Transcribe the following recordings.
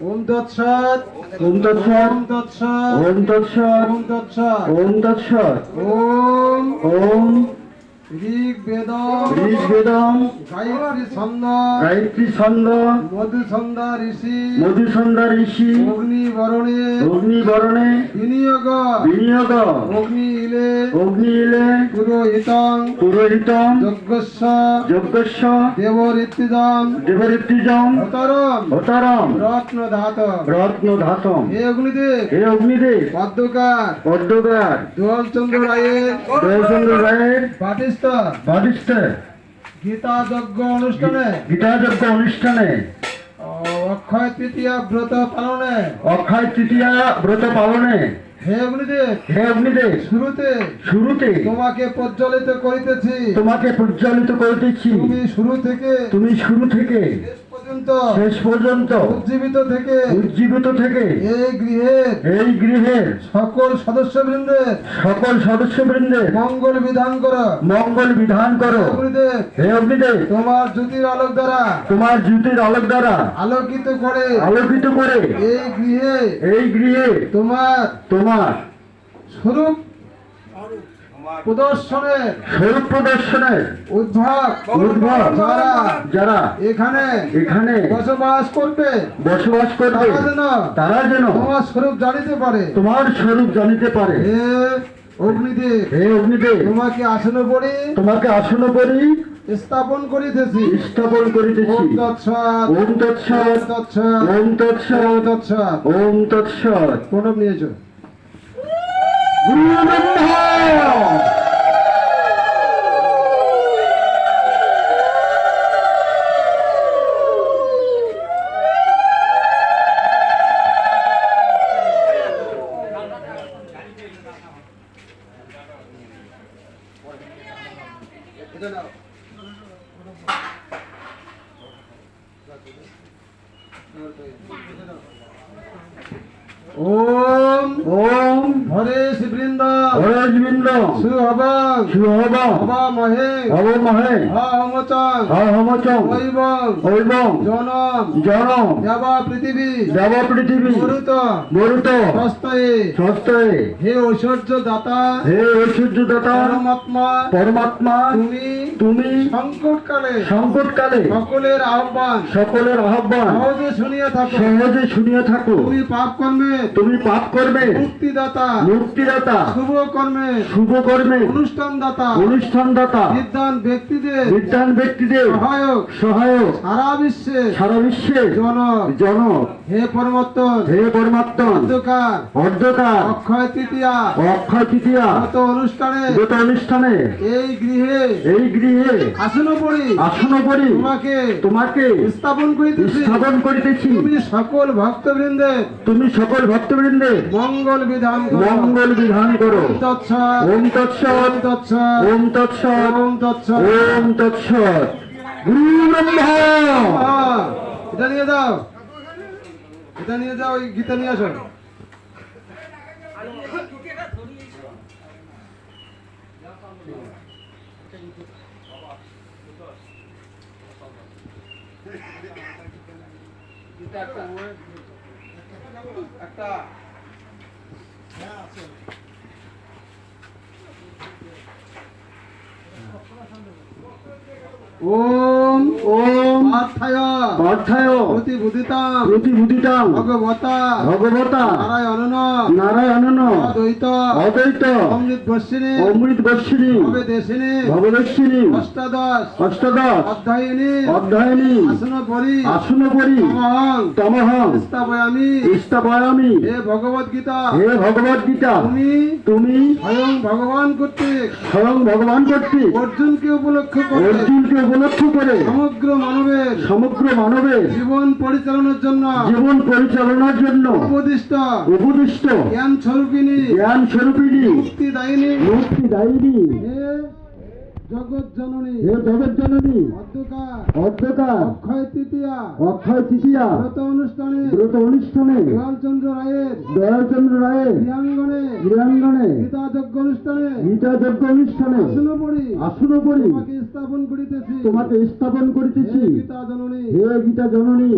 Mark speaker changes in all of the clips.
Speaker 1: ওম তৎসৎ
Speaker 2: ওম তৎসৎ
Speaker 1: ওম তৎসৎ
Speaker 2: ওম তৎসৎ
Speaker 1: ওম তৎসৎ
Speaker 2: ওম তৎসৎ
Speaker 1: ওম
Speaker 2: ওম
Speaker 1: ঋগ বেদ
Speaker 2: ঋগ্বেদম।
Speaker 1: গায়ত্রী ছন্দ।
Speaker 2: গায়ত্রী ছন্দ।
Speaker 1: মধু ঋষি।
Speaker 2: মধুসন্ধা ঋষি।
Speaker 1: অগ্নি বরণে। বিনিয়োগ।
Speaker 2: বিনিয়োগ।
Speaker 1: অগ্নি ইলে।
Speaker 2: অগ্নি ইলে।
Speaker 1: পুরোহিতং।
Speaker 2: পুরোহিতম
Speaker 1: যজ্ঞস্য।
Speaker 2: যজ্ঞস্য।
Speaker 1: দেবঋত্তিদং
Speaker 2: দেবরিত্রিজম
Speaker 1: অতরম।
Speaker 2: অতারম।
Speaker 1: রত্ন ধাত
Speaker 2: রত্ন ধাতম
Speaker 1: হে অগ্নিদেব।
Speaker 2: হে অগ্নিদেব।
Speaker 1: পদ্মকার।
Speaker 2: পদ্মগার
Speaker 1: দোলচন্দ্র রায়ের।
Speaker 2: দয়াচন্দ্র রায়ের।
Speaker 1: পাটিস্থ
Speaker 2: বাদিষ্ঠ
Speaker 1: গীতা যজ্ঞ অনুষ্ঠানে।
Speaker 2: গীতাযজ্ঞ অনুষ্ঠানে।
Speaker 1: অক্ষয় তৃতীয়া ব্রত পালনে।
Speaker 2: অক্ষয় তৃতীয়া ব্রত পালনে।
Speaker 1: হে অগ্নিদেব
Speaker 2: হে অগ্নিদেব
Speaker 1: শুরুতে
Speaker 2: শুরুতে
Speaker 1: তোমাকে প্রজ্বলিত করিতেছি।
Speaker 2: তোমাকে প্রজ্বলিত করিতেছি।
Speaker 1: তুমি শুরু থেকে
Speaker 2: তুমি শুরু থেকে
Speaker 1: পর্যন্ত।
Speaker 2: শেষ পর্যন্ত।
Speaker 1: উজ্জীবিত থেকে।
Speaker 2: উজ্জীবিত থেকে।
Speaker 1: এই গৃহের
Speaker 2: এই গৃহের
Speaker 1: সকল সদস্যবৃন্দের।
Speaker 2: সকল সদস্যবৃন্দের।
Speaker 1: মঙ্গল বিধান করো।
Speaker 2: মঙ্গল বিধান করো।
Speaker 1: অগ্নিদেব।
Speaker 2: হে অগ্নিদেব।
Speaker 1: তোমার জ্যোতির আলোক দ্বারা।
Speaker 2: তোমার জ্যোতির আলোক দ্বারা।
Speaker 1: আলোকিত করে।
Speaker 2: আলোকিত করে।
Speaker 1: এই গৃহে।
Speaker 2: এই গৃহে।
Speaker 1: তোমার
Speaker 2: তোমার
Speaker 1: স্বরূপ প্রদর্শনের
Speaker 2: স্বরূপ প্রদর্শনের
Speaker 1: উদ্ভব
Speaker 2: উদ্ভব
Speaker 1: যারা
Speaker 2: যারা
Speaker 1: এখানে
Speaker 2: এখানে
Speaker 1: বসবাস করবে
Speaker 2: বসবাস করবে
Speaker 1: তারা যেন তোমার স্বরূপ জানিতে পারে।
Speaker 2: তোমার স্বরূপ জানিতে পারে।
Speaker 1: হে অগ্নিদেব
Speaker 2: হে অগ্নিদেব
Speaker 1: তোমাকে আসন পড়ি
Speaker 2: তোমাকে আসন করি
Speaker 1: স্থাপন করিতেছি।
Speaker 2: স্থাপন করিতেছি।
Speaker 1: ওম তৎসৎ
Speaker 2: ওম তৎসৎ ওম তৎসৎ
Speaker 1: ওম তৎসৎ
Speaker 2: ওম তৎসৎ।
Speaker 1: প্রণব নিয়েছো
Speaker 2: গুরু
Speaker 1: ওম।
Speaker 2: ওম।
Speaker 1: হরেশ বৃন্দ
Speaker 2: হরজবিন্দ
Speaker 1: সুহবং।
Speaker 2: শুভম
Speaker 1: হবামহে।
Speaker 2: অবমহে
Speaker 1: অহমচং
Speaker 2: অহমচং
Speaker 1: হৈবং
Speaker 2: ঐবং
Speaker 1: জনম।
Speaker 2: জনম।
Speaker 1: দেবা পৃথিবী।
Speaker 2: দেব পৃথিবী।
Speaker 1: মরুত।
Speaker 2: মরুত।
Speaker 1: সস্তয়ে
Speaker 2: সস্তয়ে
Speaker 1: হে ঐশ্বর্য দাতা
Speaker 2: হে ঐশ্বর্য দাতা
Speaker 1: পরমাত্মা।
Speaker 2: পরমাত্মা।
Speaker 1: তুমি।
Speaker 2: তুমি।
Speaker 1: সংকটকালে।
Speaker 2: সংকটকালে।
Speaker 1: সকলের আহ্বান।
Speaker 2: সকলের আহ্বান।
Speaker 1: সহজে শুনিয়া থাকো।
Speaker 2: সহজে শুনিয়া থাকো।
Speaker 1: তুমি পাপ কর্মে।
Speaker 2: তুমি পাপ করবে
Speaker 1: মুক্তিদাতা।
Speaker 2: মুক্তিদাতা।
Speaker 1: শুভ কর্মে
Speaker 2: শুভ কর্মে
Speaker 1: অনুষ্ঠান দাতা
Speaker 2: অনুষ্ঠান দাতা
Speaker 1: বিদ্যান ব্যক্তিদের।
Speaker 2: বিদ্যান ব্যক্তিদের।
Speaker 1: সহায়ক।
Speaker 2: সহায়ক।
Speaker 1: সারা বিশ্বে।
Speaker 2: সারা বিশ্বে।
Speaker 1: জনক।
Speaker 2: জনক।
Speaker 1: হে পরমত্তন
Speaker 2: হে পরমাত্মন।
Speaker 1: অন্ধকার।
Speaker 2: অর্ধকার
Speaker 1: অক্ষয় তৃতীয়া।
Speaker 2: অক্ষয় তৃতীয়া।
Speaker 1: গত অনুষ্ঠানে।
Speaker 2: গত অনুষ্ঠানে।
Speaker 1: এই গৃহে।
Speaker 2: এই গৃহে।
Speaker 1: আসন পড়ি
Speaker 2: আসন করি
Speaker 1: তোমাকে
Speaker 2: তোমাকে
Speaker 1: স্থাপন করিতেছি।
Speaker 2: স্থাপন করিতেছি।
Speaker 1: তুমি সকল ভক্তবৃন্দের।
Speaker 2: তুমি সকল ভক্তবৃন্দের।
Speaker 1: মঙ্গল বিধান
Speaker 2: মঙ্গল বিধান করো।
Speaker 1: ওম তৎসৎ।
Speaker 2: ওম তৎসৎ।
Speaker 1: ওম তৎসৎ।
Speaker 2: ওম তৎসৎ। গুরু ব্রহ্মা
Speaker 1: এটা নিয়ে যাও। এটা নিয়ে যাও ওই গীতা নিয়ে আসো। একটা। ওম
Speaker 2: ওম
Speaker 1: পার্থায়
Speaker 2: পার্থায়
Speaker 1: প্রতিবুদিতাম
Speaker 2: প্রতিভূতিতাং
Speaker 1: ভগবতা।
Speaker 2: ভগবতা।
Speaker 1: নারায়ণ
Speaker 2: নারায়ণ
Speaker 1: অদ্বৈত।
Speaker 2: অদ্বৈত।
Speaker 1: অমৃত বর্ষিণী
Speaker 2: অমৃত বর্ষিণী
Speaker 1: ভবেদেশিনী
Speaker 2: ভবদর্শিনী
Speaker 1: অষ্টাদশ।
Speaker 2: অষ্টদশ।
Speaker 1: অধ্যায়িনী।
Speaker 2: অধ্যায়িনী।
Speaker 1: আসন পরি
Speaker 2: আসন করি
Speaker 1: তমহং।
Speaker 2: তমহং।
Speaker 1: স্থাপয়ামি
Speaker 2: ইস্তাবয়ামি
Speaker 1: হে ভগবত গীতা
Speaker 2: হে ভগবদ গীতা
Speaker 1: তুমি
Speaker 2: তুমি
Speaker 1: স্বয়ং ভগবান কর্তৃক।
Speaker 2: স্বয়ং ভগবান কর্তৃক।
Speaker 1: অর্জুনকে উপলক্ষ করে।
Speaker 2: অর্জুনকে উপলক্ষ করে।
Speaker 1: সমগ্র মানবের।
Speaker 2: সমগ্র মানবের
Speaker 1: জীবন পরিচালনার জন্য।
Speaker 2: জীবন পরিচালনার জন্য।
Speaker 1: উপদিষ্ট।
Speaker 2: উপদিষ্ট।
Speaker 1: জ্ঞান স্বরূপিনী
Speaker 2: জ্ঞান স্বরূপিণী।
Speaker 1: মুক্তিদায়িনী
Speaker 2: মুক্তি দায়িনী।
Speaker 1: হে জগৎ জননী
Speaker 2: হে জগৎ জননী
Speaker 1: অধ্যকার
Speaker 2: অর্ধকার
Speaker 1: অক্ষয় তৃতীয়া
Speaker 2: অক্ষয় তৃতীয়া
Speaker 1: ব্রত অনুষ্ঠানে
Speaker 2: ব্রত অনুষ্ঠানে
Speaker 1: দয়ালচন্দ্র রায়ের
Speaker 2: দয়ালচন্দ্র রায়ের
Speaker 1: ক্রিয়াঙ্গনে
Speaker 2: ক্রীড়াঙ্গনে
Speaker 1: গীতা যজ্ঞ অনুষ্ঠানে
Speaker 2: গীতা যজ্ঞ অনুষ্ঠানে
Speaker 1: আসন পড়ি
Speaker 2: আসন করি
Speaker 1: তোমাকে স্থাপন করিতেছি।
Speaker 2: তোমাকে স্থাপন করিতেছি।
Speaker 1: হে গীতা জননী
Speaker 2: হে গীতা জননী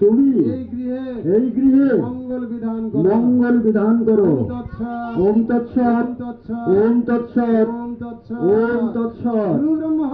Speaker 1: তুমি এই গৃহে
Speaker 2: এই গৃহে
Speaker 1: মঙ্গল বিধান করো।
Speaker 2: মঙ্গল বিধান করো।
Speaker 1: ওম তৎসৎ
Speaker 2: ওম তৎসৎ ওম তৎসৎ
Speaker 1: ওম তৎসৎ
Speaker 2: ওম ব্রহ্মা